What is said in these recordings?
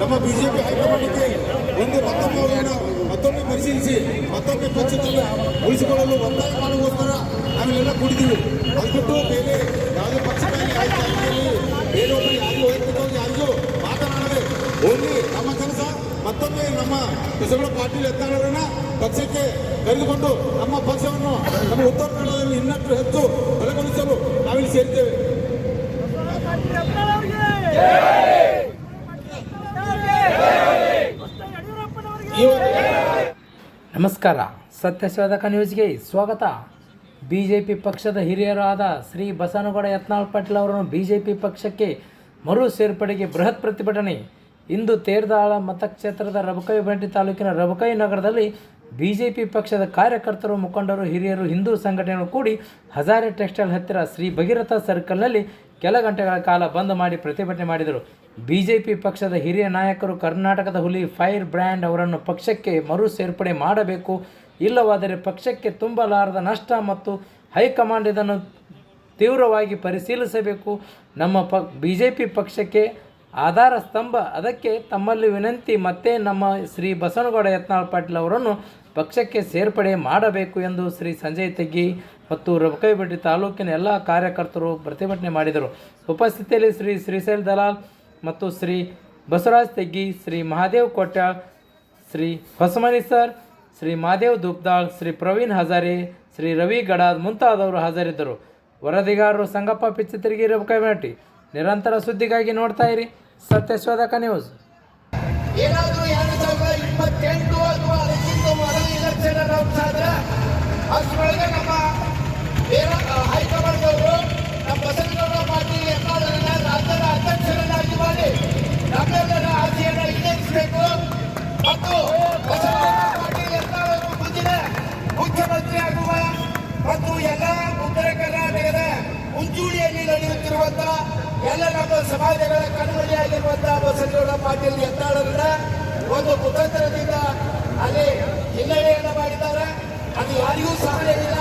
ನಮ್ಮ ಬಿಜೆಪಿ ಹೈಕಮಾಂಡ್ಗೆ ಒಂದು ಮತ್ತೊಮ್ಮೆ ಮತ್ತೊಮ್ಮೆ ಪರಿಶೀಲಿಸಿ, ಮತ್ತೊಮ್ಮೆ ಪಕ್ಷದಲ್ಲಿ ಉಳಿಸಿಕೊಳ್ಳಲು ಒತ್ತಾಯ ಮಾಡುವುದಕ್ಕೋಸ್ಕರ ನಾವೆಲ್ಲ ಕೂಡಿದ್ದೀವಿ. ಅದು ಬಿಟ್ಟು ಬೇರೆ ಯಾವುದೇ ಪಕ್ಷದಲ್ಲಿ ಬೇರೆಯೊಬ್ಬರು ಯಾರಿಗೂ ವೈಯಕ್ತಿಕವಾಗಿ ಯಾರಿಗೂ ಮಾತನಾಡದೆ ಓನ್ಲಿ ನಮ್ಮ ಕೆಲಸ, ಮತ್ತೊಮ್ಮೆ ನಮ್ಮ ಬಸವಣ್ಣ ಪಾಟೀಲ್ ಯತ್ನಾಳರನ್ನ ಪಕ್ಷಕ್ಕೆ ಕರೆದುಕೊಂಡು ನಮ್ಮ ಪಕ್ಷವನ್ನು ನಮ್ಮ ಉತ್ತರ ಕನ್ನಡದಲ್ಲಿ ಇನ್ನಷ್ಟು ಹೆಚ್ಚು ಬಲಗೊಳಿಸಲು ನಾವಿಲ್ಲಿ ಸೇರ್ತೇವೆ ಈ ನಮಸ್ಕಾರ. ಸತ್ಯಶೋಧಕ ನ್ಯೂಸ್ಗೆ ಸ್ವಾಗತ. ಬಿ ಜೆ ಪಿ ಪಕ್ಷದ ಹಿರಿಯರಾದ ಶ್ರೀ ಬಸನಗೌಡ ಯತ್ನಾಳ್ ಪಾಟೀಲ್ ಅವರನ್ನು ಬಿ ಜೆ ಪಿ ಪಕ್ಷಕ್ಕೆ ಮರು ಸೇರ್ಪಡೆಗೆ ಬೃಹತ್ ಪ್ರತಿಭಟನೆ. ಇಂದು ತೇರ್ದಾಳ ಮತಕ್ಷೇತ್ರದ ರಬಕೈ ಬಂಟಿ ತಾಲೂಕಿನ ರಬಕೈ ನಗರದಲ್ಲಿ ಬಿ ಜೆ ಪಿ ಪಕ್ಷದ ಕಾರ್ಯಕರ್ತರು, ಮುಖಂಡರು, ಹಿರಿಯರು ಹಿಂದೂ ಸಂಘಟನೆಗಳು ಕೂಡಿ ಹಜಾರೆ ಟೆಕ್ಸ್ಟೈಲ್ ಹತ್ತಿರ ಶ್ರೀ ಭಗೀರಥ ಸರ್ಕಲ್ನಲ್ಲಿ ಕೆಲ ಗಂಟೆಗಳ ಕಾಲ ಬಂದ್ ಮಾಡಿ ಪ್ರತಿಭಟನೆ ಮಾಡಿದರು. ಬಿಜೆಪಿ ಪಕ್ಷದ ಹಿರಿಯ ನಾಯಕರು ಕರ್ನಾಟಕದ ಹುಲಿ ಫೈರ್ ಬ್ರ್ಯಾಂಡ್ ಅವರನ್ನು ಪಕ್ಷಕ್ಕೆ ಮರು ಸೇರ್ಪಡೆ ಮಾಡಬೇಕು, ಇಲ್ಲವಾದರೆ ಪಕ್ಷಕ್ಕೆ ತುಂಬಲಾರದ ನಷ್ಟ ಮತ್ತು ಹೈಕಮಾಂಡ್ ಇದನ್ನು ತೀವ್ರವಾಗಿ ಪರಿಶೀಲಿಸಬೇಕು. ನಮ್ಮ ಪ ಬಿ ಪಕ್ಷಕ್ಕೆ ಆಧಾರ ಸ್ತಂಭ, ಅದಕ್ಕೆ ತಮ್ಮಲ್ಲಿ ವಿನಂತಿ, ಮತ್ತೆ ನಮ್ಮ ಶ್ರೀ ಬಸವನಗೌಡ ಯತ್ನಾಳ್ ಪಾಟೀಲ್ ಅವರನ್ನು ಪಕ್ಷಕ್ಕೆ ಸೇರ್ಪಡೆ ಮಾಡಬೇಕು ಎಂದು ಶ್ರೀ ಸಂಜಯ್ ತೆಗ್ಗಿ ಮತ್ತು ರಬಕೈಬೆಟ್ಟಿ ತಾಲೂಕಿನ ಎಲ್ಲ ಕಾರ್ಯಕರ್ತರು ಪ್ರತಿಭಟನೆ ಮಾಡಿದರು. ಉಪಸ್ಥಿತಿಯಲ್ಲಿ ಶ್ರೀ ಶ್ರೀಶೈಲ್ ದಲಾಲ್ ಮತ್ತು ಶ್ರೀ ಬಸವರಾಜ್ ತೆಗ್ಗಿ, ಶ್ರೀ ಮಹಾದೇವ್ ಕೊಟ್ಯಾಳ್ ಶ್ರೀ ಹೊಸಮನಿ ಸರ್, ಶ್ರೀ ಮಹಾದೇವ್ ದೂಪ್ದಾಳ್, ಶ್ರೀ ಪ್ರವೀಣ್ ಹಜಾರಿ, ಶ್ರೀ ರವಿ ಗಡಾದ್ ಮುಂತಾದವರು ಹಾಜರಿದ್ದರು. ವರದಿಗಾರರು ಸಂಗಪ್ಪ ಪಿಚ್ಚತಿರಿಗಿ ರಬಕೈಬೆಟ್ಟಿ. ನಿರಂತರ ಸುದ್ದಿಗಾಗಿ ನೋಡ್ತಾ ಇರಿ ಸತ್ಯಶೋಧಕ ನ್ಯೂಸ್. ನಮ್ಮ ಸಮಾಜಗಳ ಕಣ್ಮಣಿಯಾಗಿರುವಂತಹ ಬಸವೇಗೌಡ ಪಾಟೀಲ್ ಯತ್ನಾಳರನ್ನ ಒಂದು ಕುತಂತ್ರದಿಂದ ಅಲ್ಲಿ ಹಿನ್ನಡೆಯನ್ನ ಮಾಡಿದ್ದಾರೆ. ಅದು ಯಾರಿಗೂ ಸಾಧ್ಯವಿಲ್ಲ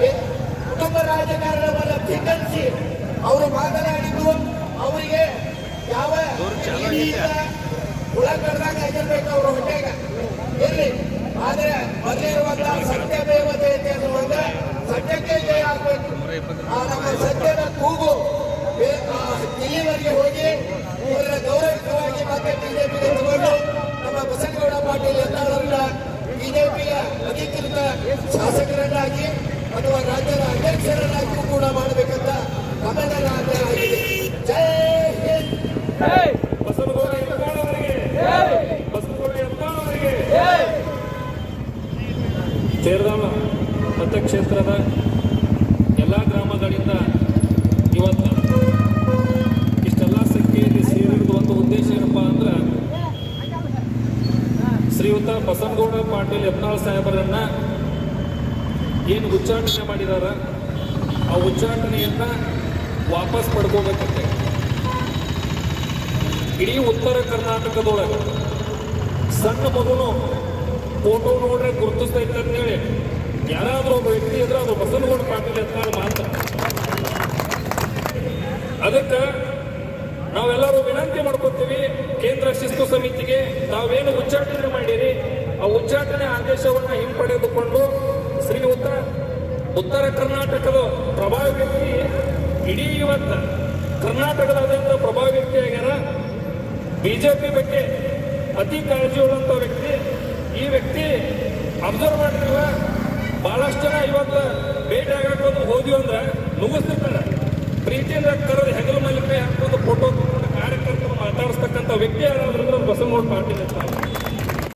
ಇಲ್ಲ. ಕುಟುಂಬ ರಾಜಕಾರಣವನ್ನು ಧಿಕ್ಕರಿಸಿ ಅವರು ಮಾತನಾಡಿದ್ದು ಅವರಿಗೆ ಯಾವ ಹುಳ ಕಡ್ದಾಗ ಆಗಿರ್ಬೇಕು ಅವರು ಹೊಟ್ಟೆಗ. ಇರ್ಲಿ. ಆದ್ರೆ ಬಂದಿರುವಂತಹ ಸತ್ಯ ದೇವತೆ ಅನ್ನುವಾಗ ಸತ್ಯಕ್ಕೆ ಜಯ ಆಗಬೇಕು. ಆ ನಮ್ಮ ಸತ್ಯದ ಅಥವಾ ರಾಜ್ಯದ ಅಧ್ಯಕ್ಷರನ್ನಾಗಿ ಕೂಡ ಮಾಡಬೇಕಂತ ಆಗ್ರಹ ಆಗಿದೆ. ಜೈ ಹಿಂದ್. ಮತಕ್ಷೇತ್ರದ ಎಲ್ಲ ಗ್ರಾಮಗಳಿಂದ ಇವತ್ತು ಇಷ್ಟೆಲ್ಲ ಸಂಖ್ಯೆಯಲ್ಲಿ ಸೇರಿದ ಒಂದು ಉದ್ದೇಶ ಏನಪ್ಪ ಅಂದ್ರೆ ಶ್ರೀಯುತ ಬಸನಗೌಡ ಪಾಟೀಲ್ ಯತ್ನಾಳ್ ಸಾಹೇಬರನ್ನ ಏನು ಉಚ್ಚಾಟನೆ ಮಾಡಿದಾರ, ಆ ಉಚ್ಚಾಟನೆಯನ್ನ ವಾಪಸ್ ಪಡ್ಕೋಬೇಕಂತೆ. ಇಡೀ ಉತ್ತರ ಕರ್ನಾಟಕದೊಳಗೆ ಸಣ್ಣ ಮಗುನು ಫೋಟೋ ನೋಡ್ರೆ ಗುರುತಿಸ್ತೈತೆ ಅಂತೇಳಿ ಯಾರಾದರೂ ಒಬ್ಬ ವ್ಯಕ್ತಿ ಇದ್ರೆ ಅದು ಬಸನಗೌಡ ಪಾಟೀಲ್ ಅಂತ ಮಾತ್ರ ಅದಕ್ಕೆ ನಾವೆಲ್ಲರೂ ವಿನಂತಿ ಮಾಡ್ಕೊತೀವಿ, ಕೇಂದ್ರ ಶಿಸ್ತು ಸಮಿತಿಗೆ ನಾವೇನು ಉಚ್ಚಾಟನೆ ಮಾಡಿರಿ, ಆ ಉಚ್ಚಾಟನೆ ಆದೇಶವನ್ನ ಹಿಂಪಡೆದುಕೊಂಡು ಉತ್ತರ ಕರ್ನಾಟಕದ ಪ್ರಭಾವ ವ್ಯಕ್ತಿ ಇಡೀ ಇವತ್ತು ಕರ್ನಾಟಕದಾದ್ಯಂತ ಪ್ರಭಾವಿ ವ್ಯಕ್ತಿ ಆಗ್ಯಾರ. ಬಿಜೆಪಿ ಬಗ್ಗೆ ಅತಿ ಕಾಳಜಿ ಉಳ್ಳಂಥ ವ್ಯಕ್ತಿ. ಈ ವ್ಯಕ್ತಿ ಅಬ್ಸರ್ವ್ ಮಾಡಿರುವ ಬಹಳಷ್ಟು ಜನ ಇವತ್ತು ಭೇಟಿ ಆಗಕ್ಕೆ ಹೋದ್ವಿ ಅಂದ್ರೆ ನುಗ್ಗಿಸ್ತಿರ್ತಾರೆ ಪ್ರೀತಿಯಿಂದ ಕರೆದು